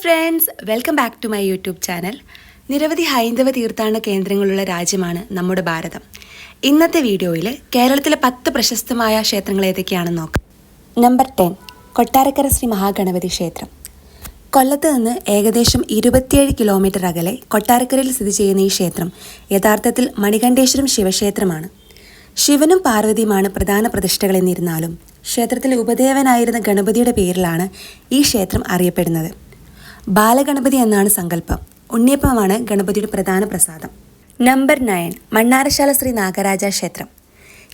Friends welcome back to my YouTube channel നിരവധി ഹൈന്ദവ തീർത്ഥാടന കേന്ദ്രങ്ങളുള്ള രാജ്യമാണ് നമ്മുടെ ഭാരതം. ഇന്നത്തെ വീഡിയോയിൽ കേരളത്തിലെ പത്ത് പ്രശസ്തമായ ക്ഷേത്രങ്ങൾ ഏതൊക്കെയാണെന്ന് നോക്കാം. നമ്പർ ടെൻ കൊട്ടാരക്കര ശ്രീ മഹാഗണപതി ക്ഷേത്രം. കൊല്ലത്ത് നിന്ന് ഏകദേശം ഇരുപത്തിയേഴ് കിലോമീറ്റർ അകലെ കൊട്ടാരക്കരയിൽ സ്ഥിതി ചെയ്യുന്ന ഈ ക്ഷേത്രം യഥാർത്ഥത്തിൽ മണികണ്ഠേശ്വരം ശിവക്ഷേത്രമാണ്. ശിവനും പാർവതിയുമാണ് പ്രധാന പ്രതിഷ്ഠകൾ എന്നിരുന്നാലും ക്ഷേത്രത്തിലെ ഉപദേവനായിരുന്ന ഗണപതിയുടെ പേരിലാണ് ഈ ക്ഷേത്രം അറിയപ്പെടുന്നത്. ബാലഗണപതി എന്നാണ് സങ്കല്പം. ഉണ്ണിയപ്പമാണ് ഗണപതിയുടെ പ്രധാന പ്രസാദം. നമ്പർ നയൻ മണ്ണാരശാല ശ്രീ നാഗരാജ ക്ഷേത്രം.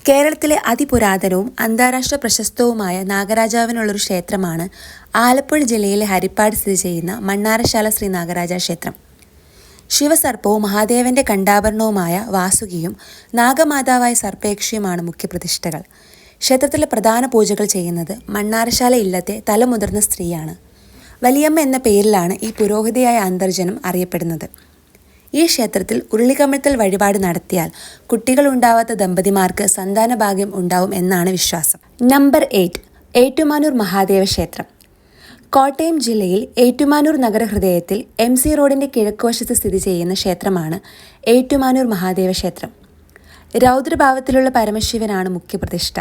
കേരളത്തിലെ അതിപുരാതനവും അന്താരാഷ്ട്ര പ്രശസ്തവുമായ നാഗരാജാവിനുള്ളൊരു ക്ഷേത്രമാണ് ആലപ്പുഴ ജില്ലയിലെ ഹരിപ്പാട് സ്ഥിതി ചെയ്യുന്ന മണ്ണാരശാല ശ്രീ നാഗരാജ ക്ഷേത്രം. ശിവസർപ്പവും മഹാദേവന്റെ കണ്ടാഭരണവുമായ വാസുകിയും നാഗമാതാവായ സർപ്പേക്ഷിയുമാണ് മുഖ്യപ്രതിഷ്ഠകൾ. ക്ഷേത്രത്തിലെ പ്രധാന പൂജകൾ ചെയ്യുന്നത് മണ്ണാരശാല ഇല്ലത്തെ തലമുതിർന്ന സ്ത്രീയാണ്. വലിയമ്മ എന്ന പേരിലാണ് ഈ പുരോഹിതയായ അന്തർജനം അറിയപ്പെടുന്നത്. ഈ ക്ഷേത്രത്തിൽ ഉരുളികമിഴ്ത്തൽ വഴിപാട് നടത്തിയാൽ കുട്ടികൾ ഉണ്ടാവാത്ത ദമ്പതിമാർക്ക് സന്താന ഭാഗ്യം ഉണ്ടാവും എന്നാണ് വിശ്വാസം. നമ്പർ എയ്റ്റ് ഏറ്റുമാനൂർ മഹാദേവ ക്ഷേത്രം. കോട്ടയം ജില്ലയിൽ ഏറ്റുമാനൂർ നഗരഹൃദയത്തിൽ എം സി റോഡിന്റെ കിഴക്കുവശത്ത് സ്ഥിതി ചെയ്യുന്ന ക്ഷേത്രമാണ് ഏറ്റുമാനൂർ മഹാദേവ ക്ഷേത്രം. രൗദ്രഭാവത്തിലുള്ള പരമശിവനാണ് മുഖ്യപ്രതിഷ്ഠ.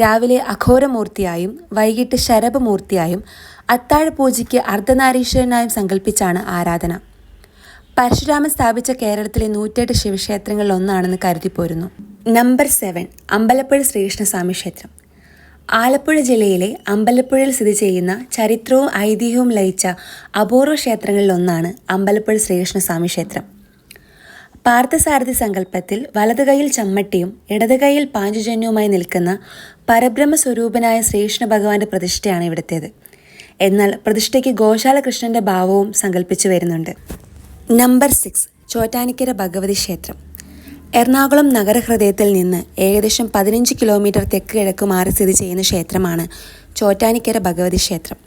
രാവിലെ അഘോരമൂർത്തിയായും വൈകിട്ട് ശരഭമൂർത്തിയായും അത്താഴ പൂജയ്ക്ക് അർദ്ധനാരീശ്വരനായും സങ്കല്പിച്ചാണ് ആരാധന. പരശുരാമൻ സ്ഥാപിച്ച കേരളത്തിലെ നൂറ്റെട്ട് ശിവക്ഷേത്രങ്ങളിൽ ഒന്നാണെന്ന് കരുതിപ്പോരുന്നു. നമ്പർ സെവൻ അമ്പലപ്പുഴ ശ്രീകൃഷ്ണസ്വാമി ക്ഷേത്രം. ആലപ്പുഴ ജില്ലയിലെ അമ്പലപ്പുഴയിൽ സ്ഥിതി ചെയ്യുന്ന ചരിത്രവും ഐതിഹ്യവും ലയിച്ച അപൂർവ ക്ഷേത്രങ്ങളിൽ ഒന്നാണ് അമ്പലപ്പുഴ ശ്രീകൃഷ്ണസ്വാമി ക്ഷേത്രം. പാർത്ഥസാരഥി സങ്കല്പത്തിൽ വലതു കൈയിൽ ചമ്മട്ടിയും ഇടത് കൈയിൽ പാഞ്ചുജന്യവുമായി നിൽക്കുന്ന പരബ്രഹ്മ സ്വരൂപനായ ശ്രീകൃഷ്ണ ഭഗവാന്റെ പ്രതിഷ്ഠയാണ് ഇവിടുത്തേത്. എന്നാൽ പ്രതിഷ്ഠയ്ക്ക് ഗോശാല കൃഷ്ണന്റെ ഭാവവും സങ്കല്പിച്ചു വരുന്നുണ്ട്. നമ്പർ സിക്സ് ചോറ്റാനിക്കര ഭഗവതി ക്ഷേത്രം. എറണാകുളം നഗരഹൃദയത്തിൽ നിന്ന് ഏകദേശം പതിനഞ്ച് കിലോമീറ്റർ തെക്ക് കിഴക്ക് മാറി സ്ഥിതി ചെയ്യുന്ന ക്ഷേത്രമാണ് ചോറ്റാനിക്കര ഭഗവതി ക്ഷേത്രം.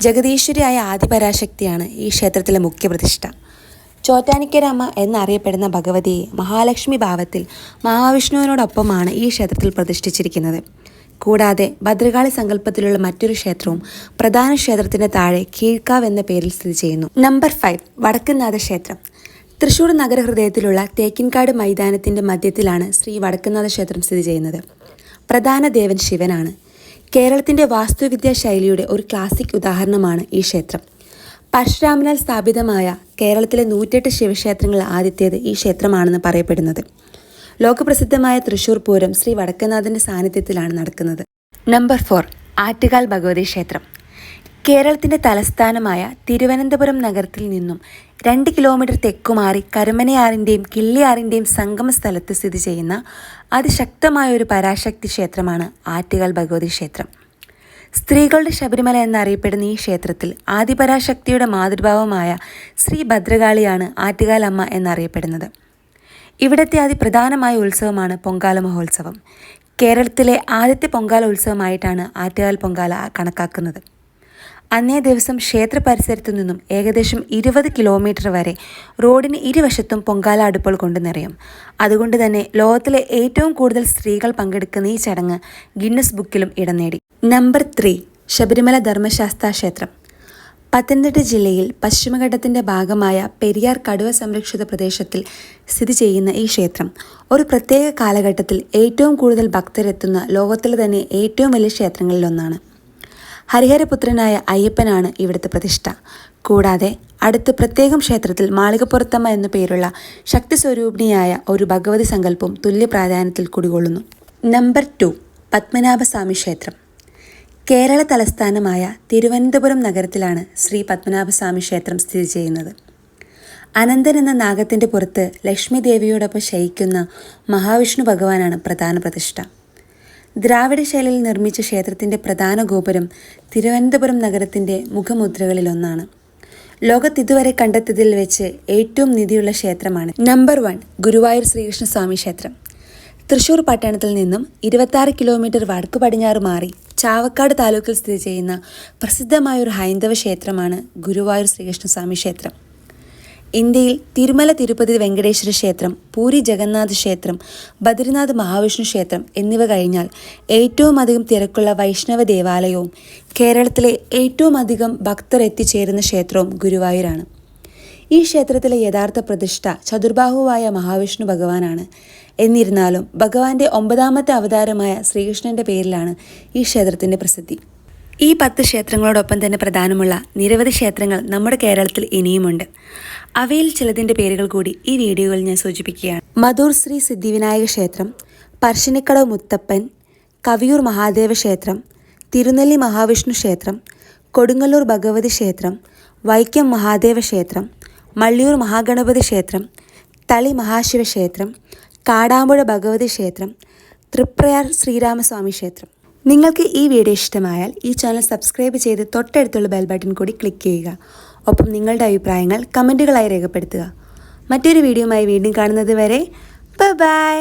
ജഗദീശ്വരിയായ ആദിപരാശക്തിയാണ് ഈ ക്ഷേത്രത്തിലെ മുഖ്യ പ്രതിഷ്ഠ. ചോറ്റാനിക്കര ചോറ്റാനിക്കരമ്മ എന്നറിയപ്പെടുന്ന ഭഗവതിയെ മഹാലക്ഷ്മി ഭാവത്തിൽ മഹാവിഷ്ണുവിനോടൊപ്പമാണ് ഈ ക്ഷേത്രത്തിൽ പ്രതിഷ്ഠിച്ചിരിക്കുന്നത്. കൂടാതെ ഭദ്രകാളി സങ്കല്പത്തിലുള്ള മറ്റൊരു ക്ഷേത്രവും പ്രധാന ക്ഷേത്രത്തിന്റെ താഴെ കീഴ്ക്കാവ് എന്ന പേരിൽ സ്ഥിതി ചെയ്യുന്നു. നമ്പർ ഫൈവ് വടക്കുന്നാഥ ക്ഷേത്രം. തൃശൂർ നഗരഹൃദയത്തിലുള്ള തേക്കിൻകാട് മൈതാനത്തിന്റെ മധ്യത്തിലാണ് ശ്രീ വടക്കുന്നാഥ ക്ഷേത്രം സ്ഥിതി ചെയ്യുന്നത്. പ്രധാന ദേവൻ ശിവനാണ്. കേരളത്തിന്റെ വാസ്തുവിദ്യാ ശൈലിയുടെ ഒരു ക്ലാസിക് ഉദാഹരണമാണ് ഈ ക്ഷേത്രം. പരശുരാമനാൽ സ്ഥാപിതമായ കേരളത്തിലെ നൂറ്റെട്ട് ശിവക്ഷേത്രങ്ങളിൽ ആദ്യത്തേത് ഈ ക്ഷേത്രമാണെന്ന് പറയപ്പെടുന്നത്. ലോകപ്രസിദ്ധമായ തൃശൂർ പൂരം ശ്രീ വടക്കനാഥന്റെ സാന്നിധ്യത്തിലാണ് നടക്കുന്നത്. നമ്പർ ഫോർ ആറ്റുകാൽ ഭഗവതി ക്ഷേത്രം. കേരളത്തിന്റെ തലസ്ഥാനമായ തിരുവനന്തപുരം നഗരത്തിൽ നിന്നും രണ്ട് കിലോമീറ്റർ തെക്കുമാറി കരുമനയാറിന്റെയും കിള്ളിയാറിന്റെയും സംഗമ സ്ഥലത്ത് സ്ഥിതി ചെയ്യുന്ന അതിശക്തമായ ഒരു പരാശക്തി ക്ഷേത്രമാണ് ആറ്റുകാൽ ഭഗവതി ക്ഷേത്രം. സ്ത്രീകളുടെ ശബരിമല എന്നറിയപ്പെടുന്ന ഈ ക്ഷേത്രത്തിൽ ആദിപരാശക്തിയുടെ മാതൃഭാവമായ ശ്രീ ഭദ്രകാളിയാണ് ആറ്റുകാലമ്മ എന്നറിയപ്പെടുന്നത്. ഇവിടത്തെ അതിപ്രധാനമായ ഉത്സവമാണ് പൊങ്കാല മഹോത്സവം. കേരളത്തിലെ ആദ്യത്തെ പൊങ്കാല ഉത്സവമായിട്ടാണ് ആറ്റുകാൽ പൊങ്കാല കണക്കാക്കുന്നത്. അന്നേ ദിവസം ക്ഷേത്ര പരിസരത്തു നിന്നും ഏകദേശം ഇരുപത് കിലോമീറ്റർ വരെ റോഡിന് ഇരുവശത്തും പൊങ്കാല അടുപ്പുകൾ കൊണ്ട് നിറയും. അതുകൊണ്ട് തന്നെ ലോകത്തിലെ ഏറ്റവും കൂടുതൽ സ്ത്രീകൾ പങ്കെടുക്കുന്ന ഈ ചടങ്ങ് ഗിന്നസ് ബുക്കിലും ഇടം നേടി. നമ്പർ ത്രീ ശബരിമല ധർമ്മശാസ്ത്ര ക്ഷേത്രം പത്തനംതിട്ട ജില്ലയിൽ പശ്ചിമഘട്ടത്തിന്റെ ഭാഗമായ പെരിയാർ കടുവ സംരക്ഷിത പ്രദേശത്തിൽ സ്ഥിതി ചെയ്യുന്ന ഈ ക്ഷേത്രം ഒരു പ്രത്യേക കാലഘട്ടത്തിൽ ഏറ്റവും കൂടുതൽ ഭക്തരെത്തുന്ന ലോകത്തിലെ തന്നെ ഏറ്റവും വലിയ ക്ഷേത്രങ്ങളിലൊന്നാണ്. ഹരിഹരപുത്രനായ അയ്യപ്പനാണ് ഇവിടുത്തെ പ്രതിഷ്ഠ. കൂടാതെ അടുത്ത് പ്രത്യേകം ക്ഷേത്രത്തിൽ മാളികപ്പുറത്തമ്മ എന്നു പേരുള്ള ശക്തി സ്വരൂപിണിയായ ഒരു ഭഗവതി സങ്കല്പം തുല്യ പ്രാധാന്യത്തിൽ കുടികൊള്ളുന്നു. നമ്പർ ടു പത്മനാഭസ്വാമി ക്ഷേത്രം. കേരള തലസ്ഥാനമായ തിരുവനന്തപുരം നഗരത്തിലാണ് ശ്രീ പത്മനാഭസ്വാമി ക്ഷേത്രം സ്ഥിതി ചെയ്യുന്നത്. അനന്തൻ എന്ന നാഗത്തിന്റെ പുറത്ത് ലക്ഷ്മി ദേവിയോടൊപ്പം ശയിക്കുന്ന മഹാവിഷ്ണു ഭഗവാനാണ് പ്രധാന പ്രതിഷ്ഠ. ദ്രാവിഡ ശൈലിയിൽ നിർമ്മിച്ച ക്ഷേത്രത്തിന്റെ പ്രധാന ഗോപുരം തിരുവനന്തപുരം നഗരത്തിന്റെ മുഖമുദ്രകളിലൊന്നാണ് ലോകത്ത് ഇതുവരെ കണ്ടെത്തിയതിൽ വെച്ച് ഏറ്റവും നിധിയുള്ള ക്ഷേത്രമാണ് നമ്പർ വൺ ഗുരുവായൂർ ശ്രീകൃഷ്ണസ്വാമി ക്ഷേത്രം. തൃശൂർ പട്ടണത്തിൽ നിന്നും ഇരുപത്താറ് കിലോമീറ്റർ വടക്കു പടിഞ്ഞാറ് മാറി ചാവക്കാട് താലൂക്കിൽ സ്ഥിതി ചെയ്യുന്ന പ്രസിദ്ധമായ ഒരു ഹൈന്ദവ ക്ഷേത്രമാണ് ഗുരുവായൂർ ശ്രീകൃഷ്ണസ്വാമി ക്ഷേത്രം. ഇന്ത്യയിൽ തിരുമല തിരുപ്പതി വെങ്കടേശ്വര ക്ഷേത്രം പൂരി ജഗന്നാഥ് ക്ഷേത്രം ബദ്രിനാഥ് മഹാവിഷ്ണു ക്ഷേത്രം എന്നിവ കഴിഞ്ഞാൽ ഏറ്റവും അധികം തിരക്കുള്ള വൈഷ്ണവ ദേവാലയവും കേരളത്തിലെ ഏറ്റവും അധികം ഭക്തർ എത്തിച്ചേരുന്ന ക്ഷേത്രവും ഗുരുവായൂരാണ്. ഈ ക്ഷേത്രത്തിലെ യഥാർത്ഥ പ്രതിഷ്ഠ ചതുർബാഹുവായ മഹാവിഷ്ണു ഭഗവാനാണ്. എന്നിരുന്നാലും ഭഗവാന്റെ ഒമ്പതാമത്തെ അവതാരമായ ശ്രീകൃഷ്ണന്റെ പേരിലാണ് ഈ ക്ഷേത്രത്തിന്റെ പ്രസിദ്ധി. ഈ പത്ത് ക്ഷേത്രങ്ങളോടൊപ്പം തന്നെ പ്രധാനമുള്ള നിരവധി ക്ഷേത്രങ്ങൾ നമ്മുടെ കേരളത്തിൽ ഇനിയുമുണ്ട്. അവയിൽ ചിലതിന്റെ പേരുകൾ കൂടി ഈ വീഡിയോയിൽ ഞാൻ സൂചിപ്പിക്കുകയാണ്. മധൂർ ശ്രീ സിദ്ധിവിനായക ക്ഷേത്രം പർശിനിക്കടവ് മുത്തപ്പൻ കവിയൂർ മഹാദേവ ക്ഷേത്രം തിരുനെല്ലി മഹാവിഷ്ണു ക്ഷേത്രം കൊടുങ്ങല്ലൂർ ഭഗവതി ക്ഷേത്രം വൈക്കം മഹാദേവ ക്ഷേത്രം മള്ളിയൂർ മഹാഗണപതി ക്ഷേത്രം തളി മഹാശിവ ക്ഷേത്രം കാടാമ്പുഴ ഭഗവതി ക്ഷേത്രം തൃപ്രയാർ ശ്രീരാമസ്വാമി ക്ഷേത്രം. നിങ്ങൾക്ക് ഈ വീഡിയോ ഇഷ്ടമായാൽ ഈ ചാനൽ സബ്സ്ക്രൈബ് ചെയ്ത് തൊട്ടടുത്തുള്ള ബെൽ ബട്ടൺ കൂടി ക്ലിക്ക് ചെയ്യുക. ഒപ്പം നിങ്ങളുടെ അഭിപ്രായങ്ങൾ കമന്റുകളായി രേഖപ്പെടുത്തുക. മറ്റൊരു വീഡിയോയുമായി വീണ്ടും കാണുന്നത് വരെ ബൈ